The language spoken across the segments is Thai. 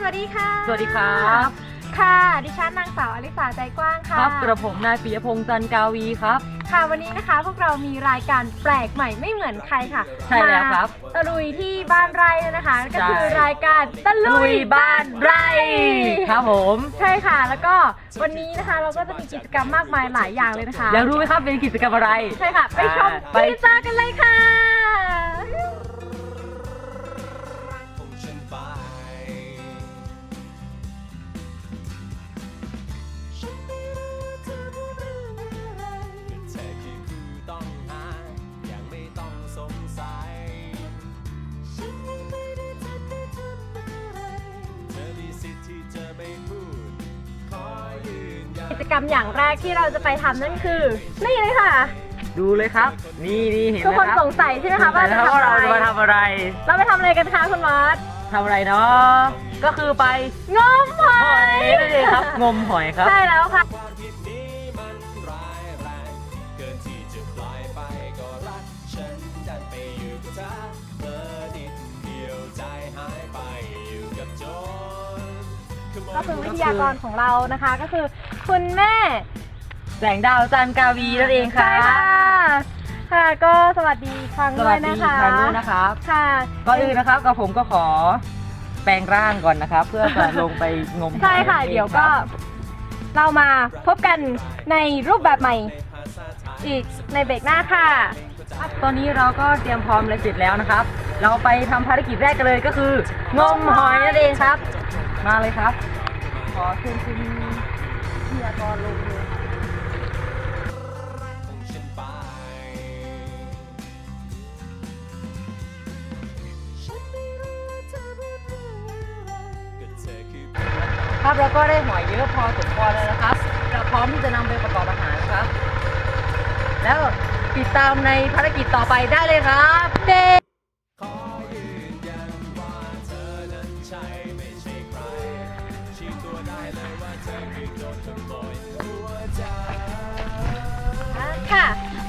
สวัสดีค่ะ สวัสดีครับ ค่ะ ดิฉันนางสาวอลิสาใจกว้างคค่ะรับกระผมนายปิยพงษ์จันทร์กาวีครับ ค่ะ วันนี้นะคะ พวกเรามีรายการแปลกใหม่ไม่เหมือนใครค่ะใช่แล้วครับ มาตะลุยที่บ้านไร่นะคะ ก็คือใช่รายการตะลุยบ้านไร่ครับผม ใช่ค่ะ แล้วก็วันนี้นะคะเราก็จะมีกิจกรรมมากมายหลายอย่างเลยนะคะ อยากรู้ไหมครับเป็นกิจกรรมอะไร ใช่ค่ะ ไปชมอ่าไปไปเจอกันเลยค่ะ จกรรมอย่างแรกที่เราจะไปทำนั่นคือ นี่เลยค่ะ ดูเลยครับ นี่นี่เห็นทุกไหมคนครับสงสัยใช่ไหมคะว่าจะสงสัยทำว่าเราอะไรจะมาทำอะไรเราไปทำอะไรกันคะคุณมอสทำอะไรเนาะก็คือไปงมหอหอยยนั่นเองครับงมหอยครับ ใช่แล้วค่ะ ความผิดนี้มันร้ายแรงเกินที่จะปล่อยไปก็รัก ฉันดันไปอยู่กับเธอเมื่อนิดเดียวใจหายไปอยู่กับโจรขโมยก็คือวิทยากรของเรานะคะ ก็คือ คุณแม่ แสงดาวจันทร์กาวีนั่นเองครัใช่ค่ะบค่ะ ก็สวัสดีอีกครั้งสด้ววัยสดีนะอีกคะ ครั้งด้วยนะครับ ค่ะ ก่อนอื่นนะครับกับผมก็ขอแปลงร่างก่อนนะครับ เพื่อจะลงไปงมหอยใช่ค่ะนั่นองเดี๋ยวก็ครับเรามาพบกันในรูปแบบใหม่ อีกในเบรกหน้าค่ะ ครับตอนนี้เราก็เตรียมพร้อมและเสร็จแล้วนะครับ เราไปทำภารกิจแรกกันเลยก็คืองมหอยนั่นเองครับ มาเลยครับ ขอเชิญคุณพิ ยากรลงเลยครับของฉันไปฉันไม่รู้ว่าเรืองอะไรก็เธอคือครับเราก็ได้หอยเยอะพอสมควรแล้วนะครับเราพร้อมที่จะนำไปประกอบอาหารครับ แล้วติดตามในภารกิจต่อไปได้เลยครับ เด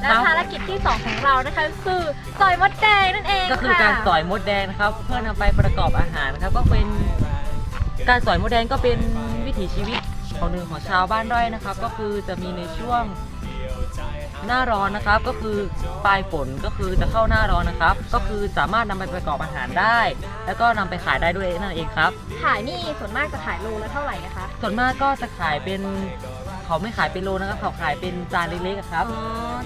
ค่ะและภารกิจที่ 2 ของเรานะคะก็คือสอยมดแดงนั่นเองก็คือการสอยมดแดงนะครับ เพื่อนำไปประกอบอาหารนะครับก็เป็นการสอยมดแดงก็เป็นวิถีชีวิตของหนึ่งของชาวบ้านด้อยนะครับ ก็คือจะมีในช่วงหน้าร้อนนะครับ ก็คือปลายฝนก็คือจะเข้าหน้าร้อนนะครับ ก็คือสามารถนำไปประกอบอาหารได้ แล้วก็นำไปขายได้ด้วยนั่นเองครับ ขายนี่ส่วนมากจะขายโลละเท่าไหร่นะคะ ส่วนมากก็จะขายเป็น เขาไม่ขายเป็นโลนะครับ เขาขายเป็นจานเล็กๆอะครับ อ๋อ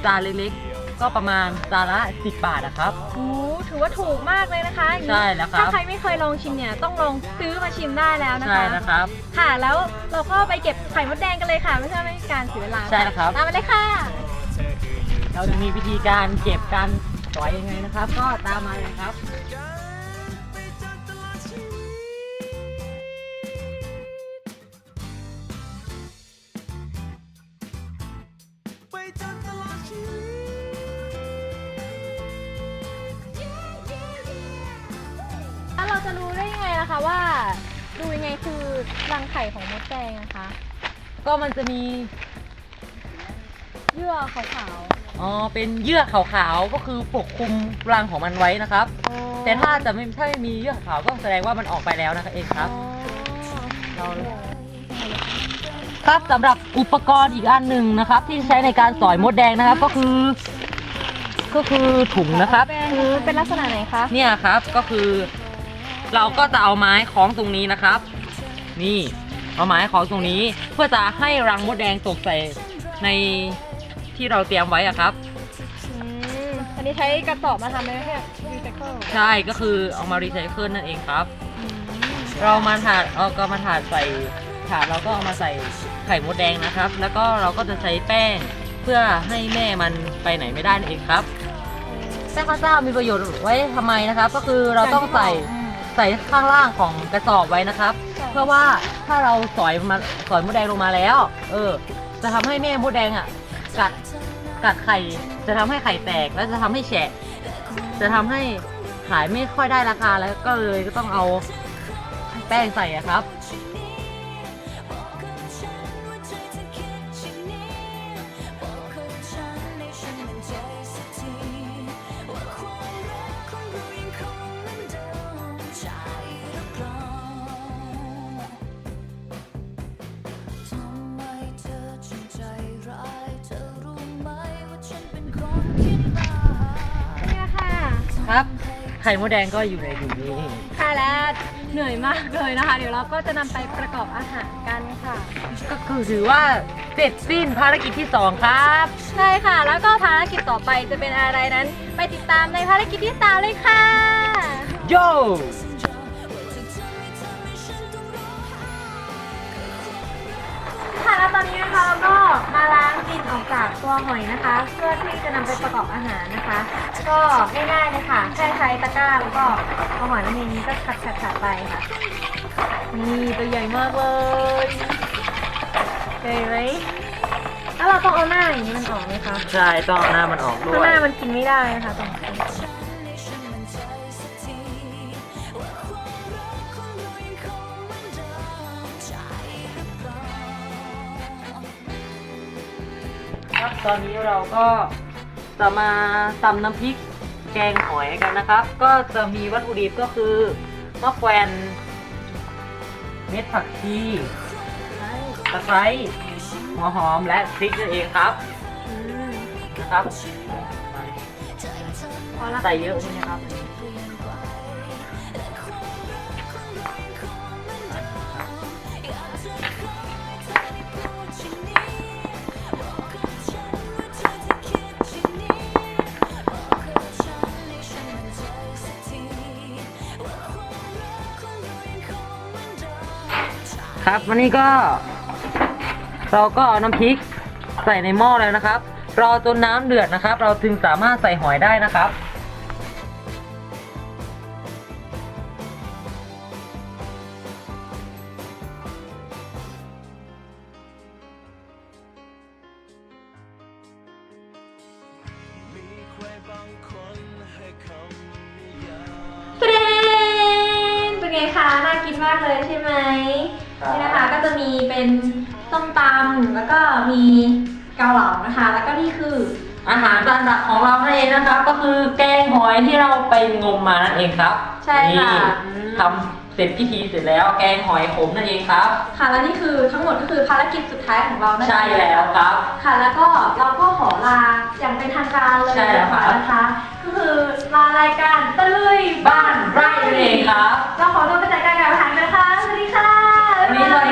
จานเล็กๆ ก็ประมาณจานละ 10 บาทนะครับ โอ้ถือว่าถูกมากเลยนะคะอย่างนี้ใช่แล้วคถ้ารับใครไม่เคยลองชิมเนี่ยต้องลองซื้อมาชิมได้แล้วนะคะใช่นะครับ ค่ะแล้วเราก็ไปเก็บไข่มดแดงกันเลยค่ะไม่ใช่ไม่การเสียเวลาใช่แล้วครับ ตามมาเลยค่ะ เราจะมีวิธีการเก็บการสอยยังไงนะครับ ก็ตามมาเลยครับ จะรู้ได้ยังไงนะคะว่า ดูยังไงคือรังไข่ของมดแดงนะคะ ก็มันจะมีเยื่อขาวอ๋อเป็นเยื่อขาวๆก็คือปกคลุมรังของมันไว้นะครับๆแต่ถ้าจะไม่ถ้าไม่มีเยื่อขาวก็แสดงว่ามันออกไปแล้วนะครับเองครับเราครับสำหรับอุปกรณ์อีกอันหนึ่งนะครับ ที่ใช้ในการสอยมดแดงนะครับก็คือ ก็คือถุงนะครับ คือเป็นลักษณะไหนคะเนี่ยครับก็คือ เราก็จะเอาไม้คล้องตรงนี้นะครับ นี่เอาไม้คล้องตรงนี้เพื่อจะให้รังมดแดงตกใส่ในที่เราเตรียมไว้อะครับ อืมอันนี้ใช้กระสอบมาทำเลยแค่รีไซเคิลใช่ก็คือเอามารีไซเคิลนั่นเองครับ เรามาถาดเอาก็มาถาดใส่ถาดเราก็เอามาใส่ไข่มดแดงนะครับ แล้วก็เราก็จะใช้แป้งเพื่อให้แม่มันไปไหนไม่ได้นั่นเองครับ แป้งข้าวเจ้ามีประโยชน์ไว้ทำไมนะครับ ก็คือเราต้องใส่ ใส่ข้างล่างของกระสอบไว้นะครับ เพื่อว่าถ้าเราสอยมาสอยมดแดงลงมาแล้ว เออ จะทำให้แม่มดแดงอะกัดกัดไข่ จะทำให้ไข่แตกแล้วจะทำให้แฉะ จะทำให้ขายไม่ค่อยได้ราคาแล้วก็เลยก็ต้องเอาแป้งใส่อะครับ ไข่มดแดงก็อยู่ในถุงนี้ ค่ะและเหนื่อยมากเลยนะคะ เดี๋ยวเราก็จะนำไปประกอบอาหารกันค่ะ ก็คือถือว่าเสร็จสิ้นภารกิจที่ 2 ครับ ใช่ค่ะ แล้วก็ภารกิจต่อไปจะเป็นอะไรนั้น ไปติดตามในภารกิจที่สามเลยค่ะ โย ค่ะแล้วตอนนี้นะคะเราก็มาล้าง ดินออกจากตัวหอยนะคะ เพื่อที่จะนำไปประกอบอาหารนะคะ ก็ง่ายๆเลยค่ะแค่ใช้ตะกร้าแล้วก็เอาหอยนั่นเองก็ขัดขัดๆๆไปค่ะ นี่ตัวใหญ่มากเลยใหญ่ไหมแล้วเราต้องเอาหน้าอย่างนี้มันออกไหมคะใช่ต้องเอาหน้ามันออกด้ข้างวหยน้ามันกินไม่ได้นะคะตรง ตอนนี้เราก็จะมาตำน้ำพริกแกงหอยกันนะครับ ก็จะมีวัตถุดิบก็คือมะแขวนเม็ดผักชีตะไคร้หัวหอมและพริกนั่นเองครับอืมนะครับพอละใส่เยอะใช่ไหมครับ ครับ วันนี้ก็ เราก็เอาน้ำพริกใส่ในหม้อแล้วนะครับ รอจนน้ำเดือดนะครับ เราจึงสามารถใส่หอยได้นะครับมีใครบางคนให้คำนิยามเฟรนเป็นไงคะ น่ากินมากเลยใช่ไหมครับ นี่นะคะก็จะมีเป็นส้มตำแล้วก็มีเกาเหลานะคะ แล้วก็นี่คืออาหารจานหลักของเรานั่นเองนะครับ ก็คือแกงหอยที่เราไปงมมานั่นเองครับใช่ค่ะนี่ทำเสร็จพิธีเสร็จแล้วแกงหอยขมนั่นเองครับ ค่ะและนี่คือทั้งหมดก็คือภารกิจสุดท้ายของเรานั่นเองใช่แล้วครับ ค่ะ แล้วก็เราก็ขอลาอย่างเป็นทางการเลยใช่แล้วครับ นะคะก็คือลารายการตะลุยบ้านไร่นั่นเองครับ เราขอตัวไปจัดการกับอาหารกันนะคะสวัสดีค่ะ วันนี้สวั